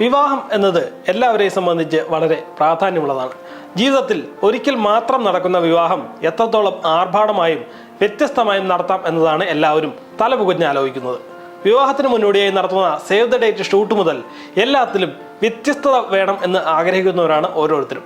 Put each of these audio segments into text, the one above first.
വിവാഹം എന്നത് എല്ലാവരെയും സംബന്ധിച്ച് വളരെ പ്രാധാന്യമുള്ളതാണ്. ജീവിതത്തിൽ ഒരിക്കൽ മാത്രം നടക്കുന്ന വിവാഹം എത്രത്തോളം ആർഭാടമായും വ്യത്യസ്തമായും നടത്താം എന്നതാണ് എല്ലാവരും തലപുകഞ്ഞ് ആലോചിക്കുന്നത്. വിവാഹത്തിന് മുന്നോടിയായി നടത്തുന്ന സേവ് ദ ഡേറ്റ് ഷൂട്ട് മുതൽ എല്ലാത്തിലും വ്യത്യസ്തത വേണം എന്ന് ആഗ്രഹിക്കുന്നവരാണ് ഓരോരുത്തരും.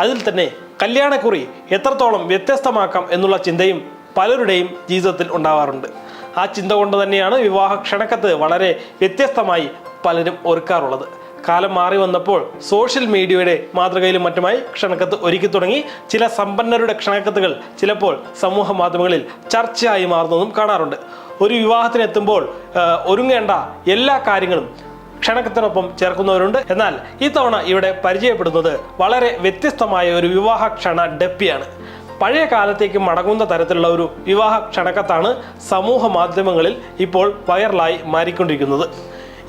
അതിൽ തന്നെ കല്യാണക്കുറി എത്രത്തോളം വ്യത്യസ്തമാക്കാം എന്നുള്ള ചിന്തയും പലരുടെയും ജീവിതത്തിൽ ഉണ്ടാവാറുണ്ട്. ആ ചിന്ത കൊണ്ട് തന്നെയാണ് വിവാഹ ക്ഷണക്കത്ത് വളരെ വ്യത്യസ്തമായി പലരും ഒരുക്കാറുള്ളത് കാലം മാറി വന്നപ്പോൾ സോഷ്യൽ മീഡിയയുടെ മാതൃകയിലും മറ്റുമായി ക്ഷണക്കത്ത് ഒരുക്കി തുടങ്ങി. ചില സമ്പന്നരുടെ ക്ഷണക്കത്തുകൾ ചിലപ്പോൾ സമൂഹ മാധ്യമങ്ങളിൽ ചർച്ചയായി മാറുന്നതും കാണാറുണ്ട്. ഒരു വിവാഹത്തിനെത്തുമ്പോൾ ഒരുങ്ങേണ്ട എല്ലാ കാര്യങ്ങളും ക്ഷണക്കത്തിനൊപ്പം ചേർക്കുന്നവരുണ്ട്. എന്നാൽ ഇത്തവണ ഇവിടെ പരിചയപ്പെടുന്നത് വളരെ വ്യത്യസ്തമായ ഒരു വിവാഹ ക്ഷണ ഡപ്പിയാണ്. പഴയ കാലത്തേക്ക് മടങ്ങുന്ന തരത്തിലുള്ള ഒരു വിവാഹ ക്ഷണക്കത്താണ് സമൂഹ മാധ്യമങ്ങളിൽ ഇപ്പോൾ വൈറലായി മാറിക്കൊണ്ടിരിക്കുന്നത്.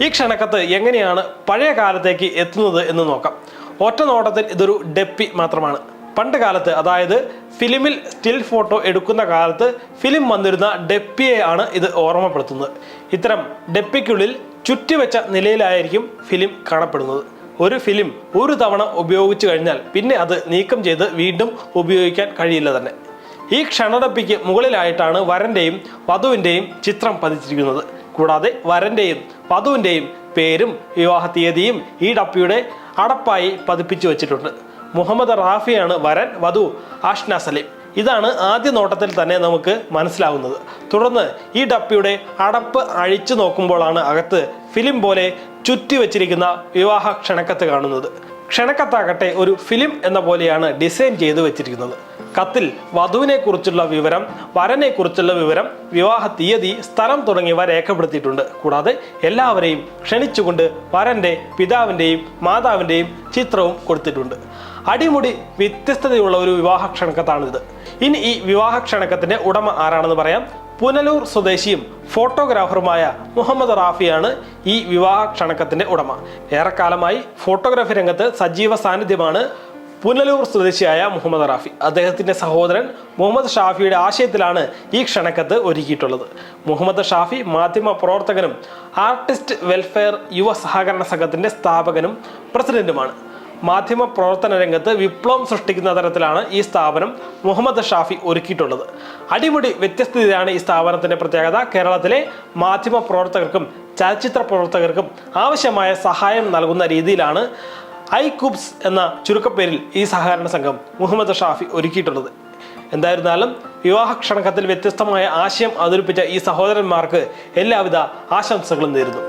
ഈ ക്ഷണക്കത്ത് എങ്ങനെയാണ് പഴയ കാലത്തേക്ക് എത്തുന്നത് എന്ന് നോക്കാം. ഒറ്റ നോട്ടത്തിൽ ഇതൊരു ഡെപ്പി മാത്രമാണ്. പണ്ട് കാലത്ത് അതായത് ഫിലിമിൽ സ്റ്റിൽ ഫോട്ടോ എടുക്കുന്ന കാലത്ത് ഫിലിം വന്നിരുന്ന ഡെപ്പിയെ ആണ് ഇത് ഓർമ്മപ്പെടുത്തുന്നത്. ഇത്തരം ഡെപ്പിക്കുള്ളിൽ ചുറ്റിവെച്ച നിലയിലായിരിക്കും ഫിലിം കാണപ്പെടുന്നത്. ഒരു ഫിലിം ഒരു തവണ ഉപയോഗിച്ചു കഴിഞ്ഞാൽ പിന്നെ അത് നീക്കം ചെയ്ത് വീണ്ടും ഉപയോഗിക്കാൻ കഴിയില്ല തന്നെ. ഈ ക്ഷണഡപ്പിക്ക് മുകളിലായിട്ടാണ് വരന്റെയും വധുവിന്റെയും ചിത്രം പതിച്ചിരിക്കുന്നത്. കൂടാതെ വരന്റെയും വധുവിന്റെയും പേരും വിവാഹ തീയതിയും ഈ ഡപ്പിയുടെ അടപ്പായി പതിപ്പിച്ചു വെച്ചിട്ടുണ്ട്. മുഹമ്മദ് റാഫിയാണ് വരൻ വധു ആഷ്ന സലീം. ഇതാണ് ആദ്യ നോട്ടത്തിൽ തന്നെ നമുക്ക് മനസ്സിലാവുന്നത്. തുടർന്ന് ഈ ഡപ്പിയുടെ അടപ്പ് അഴിച്ചു നോക്കുമ്പോഴാണ് അകത്ത് ഫിലിം പോലെ ചുറ്റി വച്ചിരിക്കുന്ന വിവാഹ ക്ഷണക്കത്ത് കാണുന്നത്. ക്ഷണക്കത്താകട്ടെ ഒരു ഫിലിം എന്ന പോലെയാണ് ഡിസൈൻ ചെയ്തു വെച്ചിരിക്കുന്നത്. കത്തിൽ വധുവിനെ കുറിച്ചുള്ള വിവരം വരനെ കുറിച്ചുള്ള വിവരം വിവാഹ തീയതി സ്ഥലം തുടങ്ങിയവ രേഖപ്പെടുത്തിയിട്ടുണ്ട്. കൂടാതെ എല്ലാവരെയും ക്ഷണിച്ചുകൊണ്ട് വരന്റെ പിതാവിന്റെയും മാതാവിന്റെയും ചിത്രവും കൊടുത്തിട്ടുണ്ട്. അടിമുടി വ്യത്യസ്തതയുള്ള ഒരു വിവാഹ ക്ഷണക്കത്താണിത്. ഇനി ഈ വിവാഹ ക്ഷണക്കത്തിന്റെ ഉടമ ആരാണെന്ന് പറയാം? പുനലൂർ സ്വദേശിയും ഫോട്ടോഗ്രാഫറുമായ മുഹമ്മദ് റാഫിയാണ് ഈ വിവാഹ ക്ഷണക്കത്തിന്റെ ഉടമ. ഏറെക്കാലമായി ഫോട്ടോഗ്രാഫി രംഗത്ത് സജീവ സാന്നിധ്യമാണ് പുനലൂർ സ്വദേശിയായ മുഹമ്മദ് റാഫി. അദ്ദേഹത്തിന്റെ സഹോദരൻ മുഹമ്മദ് ഷാഫിയുടെ ആശയത്തിലാണ് ഈ ക്ഷണക്കത്ത് ഒരുക്കിയിട്ടുള്ളത്. മുഹമ്മദ് ഷാഫി മാധ്യമ പ്രവർത്തകനും ആർട്ടിസ്റ്റ് വെൽഫെയർ യുവ സഹകരണ സംഘത്തിന്റെ സ്ഥാപകനും പ്രസിഡന്റുമാണ്. മാധ്യമ പ്രവർത്തന രംഗത്ത് വിപ്ലവം സൃഷ്ടിക്കുന്ന തരത്തിലാണ് ഈ സ്ഥാപനം മുഹമ്മദ് ഷാഫി ഒരുക്കിയിട്ടുള്ളത്. അടിമുടി വ്യത്യസ്തതയാണ് ഈ സ്ഥാപനത്തിന്റെ പ്രത്യേകത. കേരളത്തിലെ മാധ്യമ പ്രവർത്തകർക്കും ചലച്ചിത്ര പ്രവർത്തകർക്കും ആവശ്യമായ സഹായം നൽകുന്ന രീതിയിലാണ് ഐ കുബ്സ് എന്ന ചുരുക്കപ്പേരിൽ ഈ സഹകരണ സംഘം മുഹമ്മദ് ഷാഫി ഒരുക്കിയിട്ടുള്ളത്. എന്തായിരുന്നാലും വിവാഹ ക്ഷണക്കത്തിൽ വ്യത്യസ്തമായ ആശയം അവതരിപ്പിച്ച ഈ സഹോദരന്മാർക്ക് എല്ലാവിധ ആശംസകളും നേരുന്നു.